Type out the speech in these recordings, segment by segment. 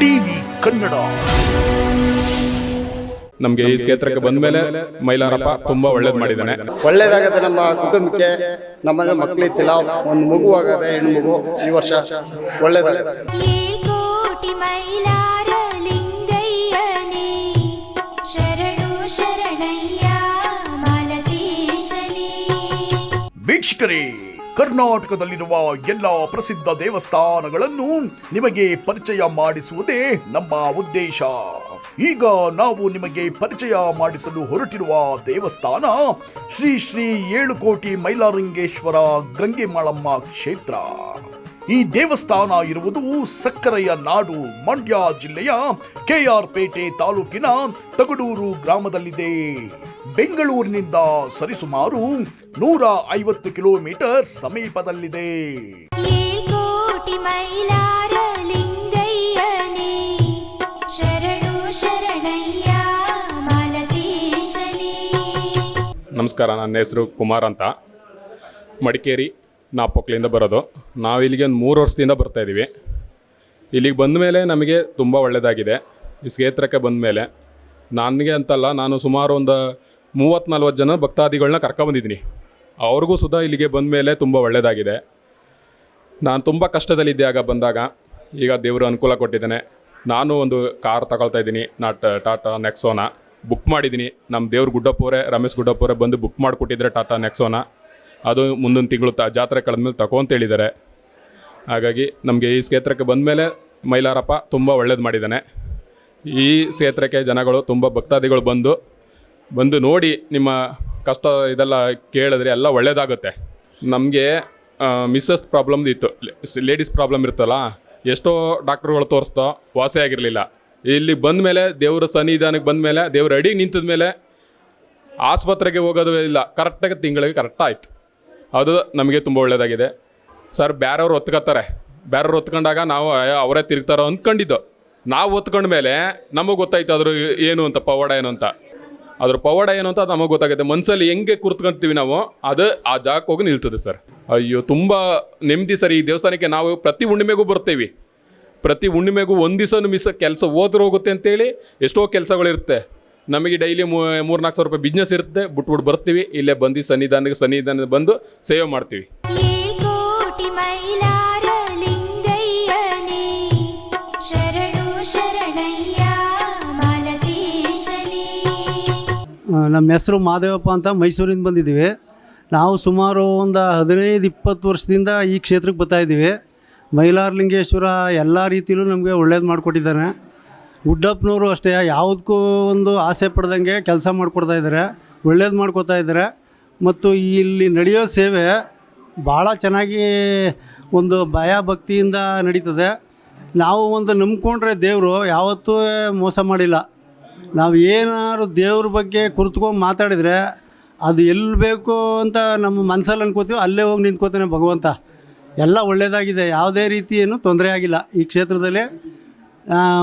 TV Kannada. ನಮಗೆ ಈ ಕ್ಷೇತ್ರಕ್ಕೆ ಬಂದ ಮೇಲೆ ಮೈಲಾರಪ್ಪ ತುಂಬಾ ಒಳ್ಳೇದ್ ಮಾಡಿದ್ದಾನೆ ಒಳ್ಳೇದಾಗದೆ ನಮ್ಮ ಕುಟುಂಬಕ್ಕೆ ನಮ್ಮನೆ ಮಕ್ಕಳಿತ್ತಿಲ್ಲ ಒಂದು ಆಗದೆ ಹೆಣ್ಣು ಮಗು ಈ ವರ್ಷ ಮಾಲತೇಶನೇ ವೀಕ್ಷಕರೇ ಕರ್ನಾಟಕದಲ್ಲಿರುವ ಎಲ್ಲ ಪ್ರಸಿದ್ಧ ದೇವಸ್ಥಾನಗಳನ್ನು ನಿಮಗೆ ಪರಿಚಯ ಮಾಡಿಸುವುದೇ ನಮ್ಮ ಉದ್ದೇಶ. ಈಗ ನಾವು ನಿಮಗೆ ಪರಿಚಯ ಮಾಡಿಸಲು ಹೊರಟಿರುವ ದೇವಸ್ಥಾನ ಶ್ರೀ ಶ್ರೀ ಏಳು ಕೋಟಿ ಮೈಲಾರಂಗೇಶ್ವರ ಗಂಗೆ ಮಾಳಮ್ಮ ಕ್ಷೇತ್ರ. ಈ ದೇವಸ್ಥಾನ ಇರುವುದು ಸಕ್ಕರೆಯ ನಾಡು. ಮಂಡ್ಯ ಜಿಲ್ಲೆಯ ಕೆಆರ್ ಪೇಟೆ ತಾಲೂಕಿನ ತಗಡೂರು ಗ್ರಾಮದಲ್ಲಿದೆ. ಬೆಂಗಳೂರಿನಿಂದ ಸರಿಸುಮಾರು ನೂರ ಐವತ್ತು ಕಿಲೋಮೀಟರ್ ಸಮೀಪದಲ್ಲಿದೆ. ಏಳ್ಕೋಟಿ ಮೈಲಾರ ಲಿಂಗಯ್ಯನೇ ಶರಣು ಶರಣಯ್ಯ ಮಾಲತೇಶನೇ ನಮಸ್ಕಾರ ನನ್ನ ಹೆಸರು ಕುಮಾರ್ ಅಂತ. ಮಡಿಕೇರಿ ನಾಪೊಕ್ಲಿಂದ ಬರೋದು. ನಾವು ಇಲ್ಲಿಗೆ ಒಂದು ಮೂರು ವರ್ಷದಿಂದ ಬರ್ತಾ ಇದ್ದೀವಿ ಇಲ್ಲಿಗೆ ಬಂದ ಮೇಲೆ ನಮಗೆ ತುಂಬ ಒಳ್ಳೆಯದಾಗಿದೆ ಈ ಕ್ಷೇತ್ರಕ್ಕೆ ಬಂದ ಮೇಲೆ. ನನಗೆ ಅಂತಲ್ಲ, ನಾನು ಸುಮಾರು ಒಂದು ಮೂವತ್ತು ನಲ್ವತ್ತು ಜನ ಭಕ್ತಾದಿಗಳನ್ನ ಕರ್ಕೊಬಂದಿದ್ದೀನಿ. ಅವ್ರಿಗೂ ಸುದಾ ಇಲ್ಲಿಗೆ ಬಂದ ಮೇಲೆ ತುಂಬ ಒಳ್ಳೆಯದಾಗಿದೆ ನಾನು ತುಂಬ ಕಷ್ಟದಲ್ಲಿದ್ದೆ ಆಗ ಬಂದಾಗ. ಈಗ ದೇವರು ಅನುಕೂಲ ಕೊಟ್ಟಿದ್ದಾನೆ. ನಾನು ಒಂದು ಕಾರ್ ತಗೊಳ್ತಾ ಇದ್ದೀನಿ. ನಾಟ್, ಟಾಟಾ ನೆಕ್ಸೋನ. ಬುಕ್ ಮಾಡಿದ್ದೀನಿ. ನಮ್ಮ ದೇವ್ರ ಗುಡ್ಡಪ್ಪವರೇ, ರಮೇಶ್ ಗುಡ್ಡಪ್ಪವರೇ ಬಂದು ಬುಕ್ ಮಾಡಿಕೊಟ್ಟಿದ್ರೆ ಟಾಟಾ ನೆಕ್ಸೋನ. ಅದು ಮುಂದಿನ ತಿಂಗಳು ತ, ಜಾತ್ರೆ ಕಳೆದ್ಮೇಲೆ ತಗೋ ಅಂತ ಹೇಳಿದ್ದಾರೆ. ಹಾಗಾಗಿ ನಮಗೆ ಈ ಕ್ಷೇತ್ರಕ್ಕೆ ಬಂದ ಮೇಲೆ ಮೈಲಾರಪ್ಪ ತುಂಬ ಒಳ್ಳೇದು ಮಾಡಿದ್ದಾನೆ. ಈ ಕ್ಷೇತ್ರಕ್ಕೆ ಜನಗಳು ತುಂಬ ಭಕ್ತಾದಿಗಳು ಬಂದು ಬಂದು ನೋಡಿ ನಿಮ್ಮ ಕಷ್ಟ ಇದೆಲ್ಲ ಕೇಳಿದ್ರೆ ಎಲ್ಲ ಒಳ್ಳೇದಾಗುತ್ತೆ. ನಮಗೆ ಮಿಸ್ಸಸ್ ಪ್ರಾಬ್ಲಮ್ದು ಇತ್ತು. ಲೇಡೀಸ್ ಪ್ರಾಬ್ಲಮ್ ಇರುತ್ತಲ್ಲ, ಎಷ್ಟೋ ಡಾಕ್ಟ್ರುಗಳು ತೋರಿಸ್ತೋ ವಾಸಿ ಆಗಿರಲಿಲ್ಲ. ಇಲ್ಲಿ ಬಂದ ಮೇಲೆ ದೇವರ ಸನ್ನಿಧಾನಕ್ಕೆ ಬಂದ ಮೇಲೆ ದೇವ್ರ ಅಡಿಗೆ ನಿಂತಿದ ಮೇಲೆ ಆಸ್ಪತ್ರೆಗೆ ಹೋಗೋದು ಇಲ್ಲ. ಕರೆಕ್ಟಾಗಿ ತಿಂಗಳಿಗೆ ಕರೆಕ್ಟ್ ಆಯಿತು. ಅದು ನಮಗೆ ತುಂಬ ಒಳ್ಳೆಯದಾಗಿದೆ ಸರ್ ಬೇರೆಯವ್ರು ಒತ್ಕೋತಾರೆ ಬೇರೆಯವ್ರು ಒತ್ಕೊಂಡಾಗ ನಾವು ಅವರೇ ತಿರುಗ್ತಾರೋ ಅಂದ್ಕೊಂಡಿದ್ದು ನಾವು ಒತ್ಕೊಂಡ ಮೇಲೆ ನಮಗೆ ಗೊತ್ತಾಯ್ತು ಅದ್ರ ಏನು ಅಂತ, ಪವಾಡ ಏನು ಅಂತ. ಅದ್ರ ಪವಾಡ ಏನು ಅಂತ ನಮಗೆ ಗೊತ್ತಾಗುತ್ತೆ. ಮನಸ್ಸಲ್ಲಿ ಹೆಂಗೆ ಕೂತ್ಕೊಂತೀವಿ ನಾವು, ಅದು ಆ ಜಾಗಕ್ಕೆ ಹೋಗಿ ನಿಲ್ತದೆ ಸರ್. ಅಯ್ಯೋ, ತುಂಬ ನೆಮ್ಮದಿ ಸರ್ ಈ ದೇವಸ್ಥಾನಕ್ಕೆ ನಾವು ಪ್ರತಿ ಹುಣ್ಣಿಮೆಗೂ ಬರ್ತೀವಿ. ಪ್ರತಿ ಹುಣ್ಣಿಮೆಗೂ ಒಂದು ದಿವಸ ಮಿಸ್, ಕೆಲಸ ಹೋದ್ರೆ ಹೋಗುತ್ತೆ ಅಂತೇಳಿ ಎಷ್ಟೋ ಕೆಲಸಗಳಿರುತ್ತೆ. ನಮಗೆ ಡೈಲಿ ಮೂರು ನಾಲ್ಕು ಸಾವಿರ ರೂಪಾಯಿ ಬಿಸ್ನೆಸ್ ಇರುತ್ತೆ. ಬಿಟ್ಬಿಟ್ಟು ಬರ್ತೀವಿ. ಇಲ್ಲೇ ಬಂದು ಸನ್ನಿಧಾನಕ್ಕೆ ಸನ್ನಿಧಾನ ಬಂದು ಸೇವೆ ಮಾಡ್ತೀವಿ. ನಮ್ಮ ಹೆಸರು ಮಾದೇವಪ್ಪ ಅಂತ ಮೈಸೂರಿಂದ ಬಂದಿದ್ದೀವಿ. ನಾವು ಸುಮಾರು ಒಂದು ಹದಿನೈದು ಇಪ್ಪತ್ತು ವರ್ಷದಿಂದ ಈ ಕ್ಷೇತ್ರಕ್ಕೆ ಬರ್ತಾ ಇದ್ದೀವಿ. ಮೈಲಾರಲಿಂಗೇಶ್ವರ ಎಲ್ಲ ರೀತಿಯಲ್ಲೂ ನಮಗೆ ಒಳ್ಳೇದು ಮಾಡಿಕೊಟ್ಟಿದ್ದಾನೆ ಗುಡ್ಡಪ್ಪನವರು ಅಷ್ಟೇ, ಯಾವುದಕ್ಕೂ ಒಂದು ಆಸೆ ಪಡ್ದಂಗೆ ಕೆಲಸ ಮಾಡಿಕೊಡ್ತಾ ಇದ್ದಾರೆ, ಒಳ್ಳೇದು ಮಾಡ್ಕೊತಾ ಇದ್ದಾರೆ. ಮತ್ತು ಇಲ್ಲಿ ನಡೆಯೋ ಸೇವೆ ಭಾಳ ಚೆನ್ನಾಗಿ ಒಂದು ಭಯ ಭಕ್ತಿಯಿಂದ ನಡೀತದೆ. ನಾವು ಒಂದು ನಂಬ್ಕೊಂಡ್ರೆ ದೇವರು ಯಾವತ್ತೂ ಮೋಸ ಮಾಡಿಲ್ಲ. ನಾವು ಏನಾದ್ರು ದೇವ್ರ ಬಗ್ಗೆ ಕುರ್ತ್ಕೊಂಡು ಮಾತಾಡಿದರೆ ಅದು ಎಲ್ಲಿ ಬೇಕು ಅಂತ ನಮ್ಮ ಮನಸ್ಸಲ್ಲಿ ಅನ್ಕೋತೀವಿ ಅಲ್ಲೇ ಹೋಗಿ ನಿಂತ್ಕೋತಾನೆ ಭಗವಂತ. ಎಲ್ಲ ಒಳ್ಳೆಯದಾಗಿದೆ ಯಾವುದೇ ರೀತಿ ಏನು ತೊಂದರೆ ಆಗಿಲ್ಲ. ಈ ಕ್ಷೇತ್ರದಲ್ಲಿ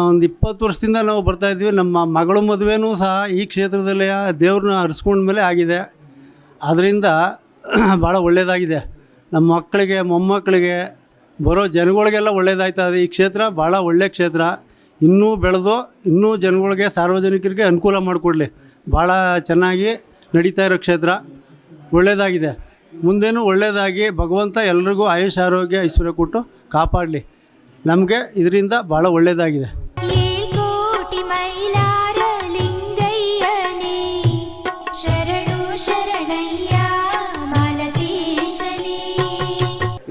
ಒಂದು ಇಪ್ಪತ್ತು ವರ್ಷದಿಂದ ನಾವು ಬರ್ತಾ ಇದ್ವಿ ನಮ್ಮ ಮಗಳ ಮದುವೆನೂ ಸಹ ಈ ಕ್ಷೇತ್ರದಲ್ಲಿ ದೇವ್ರನ್ನ ಹರಿಸ್ಕೊಂಡ್ಮೇಲೆ ಆಗಿದೆ. ಅದರಿಂದ ಭಾಳ ಒಳ್ಳೆಯದಾಗಿದೆ ನಮ್ಮ ಮಕ್ಕಳಿಗೆ, ಮೊಮ್ಮಕ್ಕಳಿಗೆ, ಬರೋ ಜನಗಳಿಗೆಲ್ಲ ಒಳ್ಳೆಯದಾಯ್ತದೆ ಈ ಕ್ಷೇತ್ರ ಭಾಳ ಒಳ್ಳೆಯ ಕ್ಷೇತ್ರ. ಇನ್ನೂ ಬೆಳೆದು, ಇನ್ನೂ ಜನಗಳಿಗೆ, ಸಾರ್ವಜನಿಕರಿಗೆ ಅನುಕೂಲ ಮಾಡಿಕೊಡ್ಲಿ. ಭಾಳ ಚೆನ್ನಾಗಿ ನಡೀತಾ ಇರೋ ಕ್ಷೇತ್ರ. ಒಳ್ಳೆಯದಾಗಿದೆ ಮುಂದೇನು ಒಳ್ಳೆಯದಾಗಿ ಭಗವಂತ ಎಲ್ರಿಗೂ ಆಯುಷ್, ಆರೋಗ್ಯ, ಐಶ್ವರ್ಯ ಕೊಟ್ಟು ಕಾಪಾಡಲಿ. ನಮಗೆ ಇದರಿಂದ ಭಾಳ ಒಳ್ಳೆಯದಾಗಿದೆ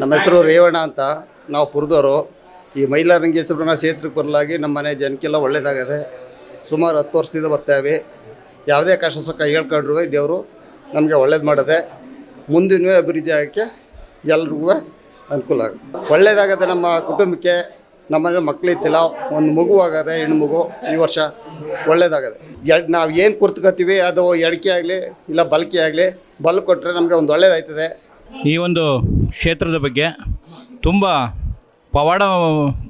ನಮ್ಮ ಹೆಸರು ರೇವಣ್ಣ ಅಂತ. ನಾವು ಪುರದವರು ಈ ಮೈಲಾರಂಗೇಶ್ವರನ ಕ್ಷೇತ್ರಕ್ಕೆ ಬರಲಾಗಿ ನಮ್ಮ ಮನೆ ಜನಕ್ಕೆಲ್ಲ ಒಳ್ಳೇದಾಗದೆ ಸುಮಾರು ಹತ್ತು ವರ್ಷದಿಂದ ಬರ್ತಾವೆ ಯಾವುದೇ ಕಷ್ಟ ಸುಖ ಹೇಳ್ಕೊಂಡ್ರು ದೇವರು ನಮಗೆ ಒಳ್ಳೇದು ಮಾಡದೆ ಮುಂದಿನ ಅಭಿವೃದ್ಧಿ ಆಗೋಕ್ಕೆ ಎಲ್ರಿಗೂ ಅನುಕೂಲ ಒಳ್ಳೇದಾಗದೆ ನಮ್ಮ ಕುಟುಂಬಕ್ಕೆ ನಮ್ಮನೆ ಮಕ್ಕಳಿತ್ತಿಲ್ಲ ಒಂದು ಮಗು ಆಗದೆ, ಹೆಣ್ಣು ಮಗು ಈ ವರ್ಷ ಒಳ್ಳೇದಾಗದೆ ಎಡ್, ನಾವು ಏನು ಕುರ್ತ್ಕೋತೀವಿ ಅದು ಎಡಕೆ ಆಗಲಿ, ಇಲ್ಲ ಬಲ್ಕಿ ಆಗಲಿ ಬಲ್ ಕೊಟ್ಟರೆ ನಮಗೆ ಒಂದು ಒಳ್ಳೇದಾಯ್ತದೆ. ಈ ಒಂದು ಕ್ಷೇತ್ರದ ಬಗ್ಗೆ ತುಂಬ ಪವಾಡ,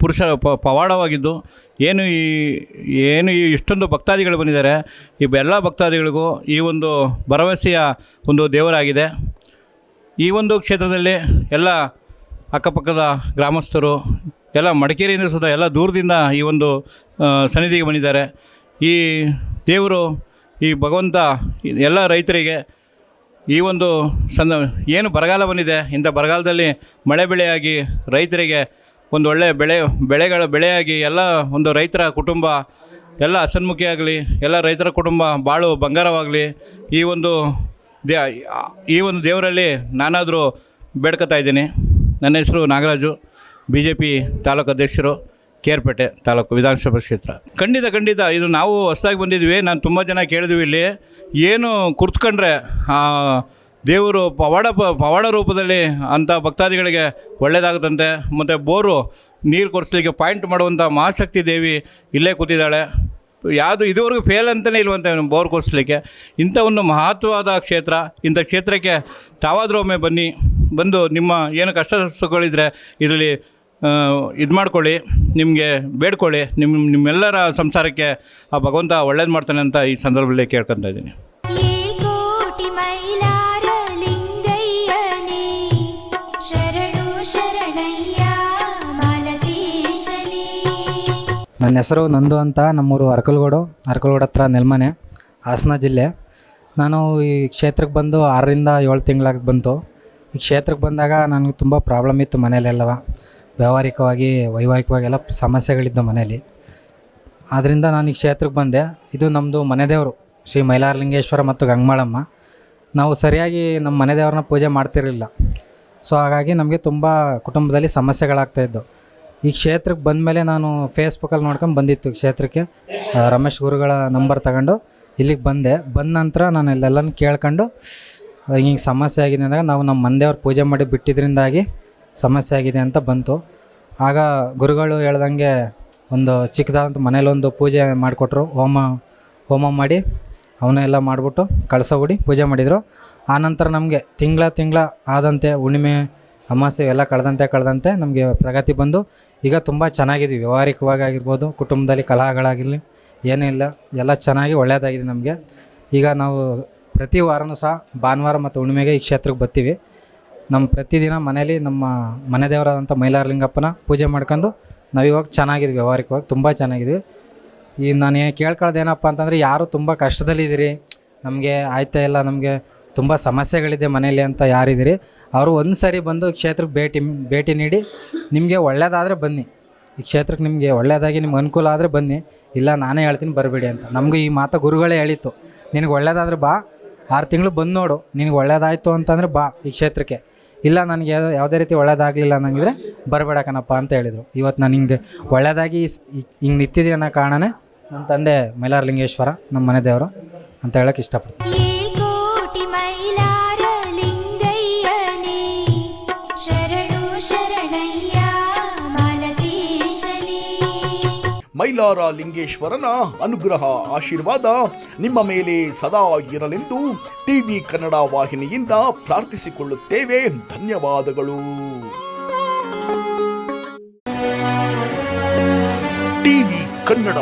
ಪುರುಷ ಪವಾಡವಾಗಿದ್ದು, ಏನು ಈ ಏನು ಈ ಇಷ್ಟೊಂದು ಭಕ್ತಾದಿಗಳು ಬಂದಿದ್ದಾರೆ. ಈ ಎಲ್ಲ ಭಕ್ತಾದಿಗಳಿಗೂ ಈ ಒಂದು ಭರವಸೆಯ ಒಂದು ದೇವರಾಗಿದೆ. ಈ ಒಂದು ಕ್ಷೇತ್ರದಲ್ಲಿ ಎಲ್ಲ ಅಕ್ಕಪಕ್ಕದ ಗ್ರಾಮಸ್ಥರು, ಎಲ್ಲ ಮಡಿಕೇರಿಯಿಂದ ಸುತ್ತ ಎಲ್ಲ ದೂರದಿಂದ ಈ ಒಂದು ಸನ್ನಿಧಿಗೆ ಬಂದಿದ್ದಾರೆ. ಈ ದೇವರು, ಈ ಭಗವಂತ, ಎಲ್ಲ ರೈತರಿಗೆ ಈ ಒಂದು ಸಂದ, ಏನು ಬರಗಾಲ ಬಂದಿದೆ, ಇಂಥ ಬರಗಾಲದಲ್ಲಿ ಮಳೆ ಬೆಳೆಯಾಗಿ ರೈತರಿಗೆ ಒಂದು ಒಳ್ಳೆಯ ಬೆಳೆ, ಬೆಳೆಗಳ ಬೆಳೆಯಾಗಿ ಎಲ್ಲ ಒಂದು ರೈತರ ಕುಟುಂಬ, ಎಲ್ಲ ಅಸನ್ಮುಖಿಯಾಗಲಿ ಎಲ್ಲ ರೈತರ ಕುಟುಂಬ ಬಾಳು ಬಂಗಾರವಾಗಲಿ, ಈ ಒಂದು ದೇ, ಈ ಒಂದು ದೇವರಲ್ಲಿ ನಾನಾದರೂ ಬೇಡ್ಕೊತಾ ಇದ್ದೀನಿ. ನನ್ನ ಹೆಸರು Nagaraju. B J P taluk ಅಧ್ಯಕ್ಷರು, ಕೇರ್ಪೇಟೆ ತಾಲೂಕು ವಿಧಾನಸಭಾ ಕ್ಷೇತ್ರ. ಖಂಡಿತ ಖಂಡಿತ. ಇದು ನಾವು ಹೊಸದಾಗಿ ಬಂದಿದ್ವಿ ನಾನು ತುಂಬ ಜನ ಕೇಳಿದ್ವಿ ಇಲ್ಲಿ. ಏನು ಕುರ್ತ್ಕೊಂಡ್ರೆ ದೇವರು ಪವಾಡ ಪವಾಡ ರೂಪದಲ್ಲಿ ಅಂಥ ಭಕ್ತಾದಿಗಳಿಗೆ ಒಳ್ಳೆಯದಾಗುತ್ತಂತೆ ಮತ್ತು ಬೋರು ನೀರು ಕೊಡಿಸ್ಲಿಕ್ಕೆ ಪಾಯಿಂಟ್ ಮಾಡುವಂಥ ಮಹಾಶಕ್ತಿ ದೇವಿ ಇಲ್ಲೇ ಕೂತಿದ್ದಾಳೆ. ಯಾವುದು ಇದುವರೆಗೂ ಫೇಲ್ ಅಂತಲೇ ಇಲ್ವಂತೆ ಬೋರ್ ಕೊಡಿಸ್ಲಿಕ್ಕೆ ಇಂಥ ಒಂದು ಮಹತ್ವವಾದ ಕ್ಷೇತ್ರ, ಇಂಥ ಕ್ಷೇತ್ರಕ್ಕೆ ತಾವಾದರೂ ಒಮ್ಮೆ ಬನ್ನಿ. ಬಂದು ನಿಮ್ಮ ಏನು ಕಷ್ಟ ಸುಖಗಳಿದ್ರೆ ಇದರಲ್ಲಿ ಇದು ಮಾಡ್ಕೊಳ್ಳಿ ನಿಮಗೆ ಬೇಡ್ಕೊಳ್ಳಿ ನಿಮ್ಮ ನಿಮ್ಮೆಲ್ಲರ ಸಂಸಾರಕ್ಕೆ ಆ ಭಗವಂತ ಒಳ್ಳೇದು ಮಾಡ್ತಾನೆ ಅಂತ ಈ ಸಂದರ್ಭದಲ್ಲಿ ಕೇಳ್ಕೊತ ಇದ್ದೀನಿ. ನನ್ನ ಹೆಸರು ನಂದು ಅಂತ ನಮ್ಮೂರು ಅರಕಲ್ಗೋಡು ಅರಕಲ್ಗೋಡು ಹತ್ರ ನೆಲ್ಮನೆ ಹಾಸನ ಜಿಲ್ಲೆ. ನಾನು ಈ ಕ್ಷೇತ್ರಕ್ಕೆ ಬಂದು ಆರರಿಂದ ಏಳು ತಿಂಗಳಾಗಿ ಬಂತು. ಈ ಕ್ಷೇತ್ರಕ್ಕೆ ಬಂದಾಗ ನನಗೆ ತುಂಬ ಪ್ರಾಬ್ಲಮ್ ಇತ್ತು ಮನೇಲೆಲ್ಲವ ವ್ಯಾವಹಾರಿಕವಾಗಿ ವೈವಾಹಿಕವಾಗಿ ಎಲ್ಲ ಸಮಸ್ಯೆಗಳಿದ್ದು ಮನೇಲಿ ಆದ್ದರಿಂದ ನಾನು ಈ ಕ್ಷೇತ್ರಕ್ಕೆ ಬಂದೆ. ಇದು ನಮ್ಮದು ಮನೆ ದೇವರು ಶ್ರೀ ಮೈಲಾರಲಿಂಗೇಶ್ವರ ಮತ್ತು ಗಂಗಮಾಳಮ್ಮ. ನಾವು ಸರಿಯಾಗಿ ನಮ್ಮ ಮನೆ ದೇವ್ರನ್ನ ಪೂಜೆ ಮಾಡ್ತಿರಲಿಲ್ಲ. ಸೊ ಹಾಗಾಗಿ ನಮಗೆ ತುಂಬ ಕುಟುಂಬದಲ್ಲಿ ಸಮಸ್ಯೆಗಳಾಗ್ತಾಯಿದ್ದವು ಈ ಕ್ಷೇತ್ರಕ್ಕೆ ಬಂದಮೇಲೆ ನಾನು ಫೇಸ್ಬುಕ್ಕಲ್ಲಿ ನೋಡ್ಕೊಂಡು ಬಂದಿತ್ತು ಕ್ಷೇತ್ರಕ್ಕೆ. ರಮೇಶ್ ಗುರುಗಳ ನಂಬರ್ ತಗೊಂಡು ಇಲ್ಲಿಗೆ ಬಂದೆ. ಬಂದ ನಂತರ ನಾನು ಇಲ್ಲೆಲ್ಲನೂ ಕೇಳ್ಕೊಂಡು ಹಿಂಗೆ ಸಮಸ್ಯೆ ಆಗಿದೆ ಅಂದಾಗ ನಾವು ನಮ್ಮ ಮಂದಿಯವ್ರು ಪೂಜೆ ಮಾಡಿ ಬಿಟ್ಟಿದ್ರಿಂದಾಗಿ ಸಮಸ್ಯೆ ಆಗಿದೆ ಅಂತ ಬಂತು. ಆಗ ಗುರುಗಳು ಹೇಳ್ದಂಗೆ ಒಂದು ಚಿಕ್ಕದಾದಂಥ ಮನೇಲೊಂದು ಪೂಜೆ ಮಾಡಿಕೊಟ್ರು. ಹೋಮ ಹೋಮ ಮಾಡಿ ಅವನ್ನೆಲ್ಲ ಮಾಡಿಬಿಟ್ಟು ಕಳಸ ಪೂಜೆ ಮಾಡಿದರು. ಆನಂತರ ನಮಗೆ ತಿಂಗಳ ತಿಂಗಳ ಆದಂತೆ ಹುಣ್ಣಿಮೆ ಅಮಾಸೆ ಎಲ್ಲ ಕಳೆದಂತೆ ಕಳೆದಂತೆ ನಮಗೆ ಪ್ರಗತಿ ಬಂದು. ಈಗ ತುಂಬ ಚೆನ್ನಾಗಿದ್ದೀವಿ ವ್ಯವಹಾರಿಕವಾಗಿ ಆಗಿರ್ಬೋದು, ಕುಟುಂಬದಲ್ಲಿ ಕಲಹಗಳಾಗಿರಲಿ ಏನೂ ಇಲ್ಲ ಎಲ್ಲ ಚೆನ್ನಾಗಿ ಒಳ್ಳೆಯದಾಗಿದೆ ನಮಗೆ. ಈಗ ನಾವು ಪ್ರತಿ ವಾರನೂ ಸಹ ಭಾನುವಾರ ಮತ್ತು ಹುಣ್ಣಿಮೆಗೆ ಈ ಕ್ಷೇತ್ರಕ್ಕೆ ಬರ್ತೀವಿ. ನಮ್ಮ ಪ್ರತಿದಿನ ಮನೇಲಿ ನಮ್ಮ ಮನೆ ದೇವರಾದಂಥ ಮೈಲಾರಲಿಂಗಪ್ಪನ ಪೂಜೆ ಮಾಡ್ಕೊಂಡು ನಾವು ಇವಾಗ ಚೆನ್ನಾಗಿದ್ವಿ, ವ್ಯವಹಾರಿಕವಾಗಿ ತುಂಬ ಚೆನ್ನಾಗಿದ್ವಿ. ಈ ನಾನು ಕೇಳ್ಕೊಳ್ಳೋದೇನಪ್ಪ ಅಂತಂದರೆ ಯಾರು ತುಂಬ ಕಷ್ಟದಲ್ಲಿದ್ದೀರಿ, ನಮಗೆ ಆಯ್ತಾ ಇಲ್ಲ, ನಮಗೆ ತುಂಬ ಸಮಸ್ಯೆಗಳಿದೆ ಮನೇಲಿ ಅಂತ ಯಾರಿದ್ದೀರಿ, ಅವರು ಒಂದು ಸರಿ ಬಂದು ಕ್ಷೇತ್ರಕ್ಕೆ ಭೇಟಿ ಭೇಟಿ ನೀಡಿ ನಿಮಗೆ ಒಳ್ಳೆಯದಾದರೆ ಬನ್ನಿ, ಈ ಕ್ಷೇತ್ರಕ್ಕೆ ನಿಮಗೆ ಒಳ್ಳೆಯದಾಗಿ ನಿಮ್ಗೆ ಅನುಕೂಲ ಆದರೆ ಬನ್ನಿ, ಇಲ್ಲ ನಾನೇ ಹೇಳ್ತೀನಿ ಬರಬೇಡಿ ಅಂತ. ನಮಗೂ ಈ ಮಾತು ಗುರುಗಳೇ ಹೇಳಿತ್ತು, ನಿನಗೆ ಒಳ್ಳೆಯದಾದ್ರೆ ಬಾ ಆರು ತಿಂಗಳು ಬಂದು ನೋಡು, ನಿನಗೆ ಒಳ್ಳೇದಾಯಿತು ಅಂತಂದರೆ ಬಾ ಈ ಕ್ಷೇತ್ರಕ್ಕೆ. ಇಲ್ಲ, ನನಗೆ ಯಾವ್ದು- ರೀತಿ ಒಳ್ಳೇದಾಗಲಿಲ್ಲ ಅನ್ನಂಗಿದ್ರೆ ಬರಬೇಡ ಕಣಪ್ಪ ಅಂತ ಹೇಳಿದರು. ಇವತ್ತು ನಾನು ಹಿಂಗೆ ಒಳ್ಳೇದಾಗಿ ಹಿಂಗೆ ನಿಂತಿದ್ದೀನಿ ಅನ್ನೋ ಕಾರಣನೇ ನಮ್ಮ ತಂದೆ ಮೈಲಾರಲಿಂಗೇಶ್ವರ ನಮ್ಮ ಮನೆ ದೇವರು ಅಂತ ಹೇಳೋಕ್ಕೆ ಇಷ್ಟಪಡ್ತೀನಿ. ಮೈಲಾರ ಲಿಂಗೇಶ್ವರನ ಅನುಗ್ರಹ ಆಶೀರ್ವಾದ ನಿಮ್ಮ ಮೇಲೆ ಸದಾ ಇರಲೆಂದು ಟಿವಿ ಕನ್ನಡ ವಾಹಿನಿಯಿಂದ ಪ್ರಾರ್ಥಿಸಿಕೊಳ್ಳುತ್ತೇವೆ. ಧನ್ಯವಾದಗಳು. ಟಿವಿ ಕನ್ನಡ.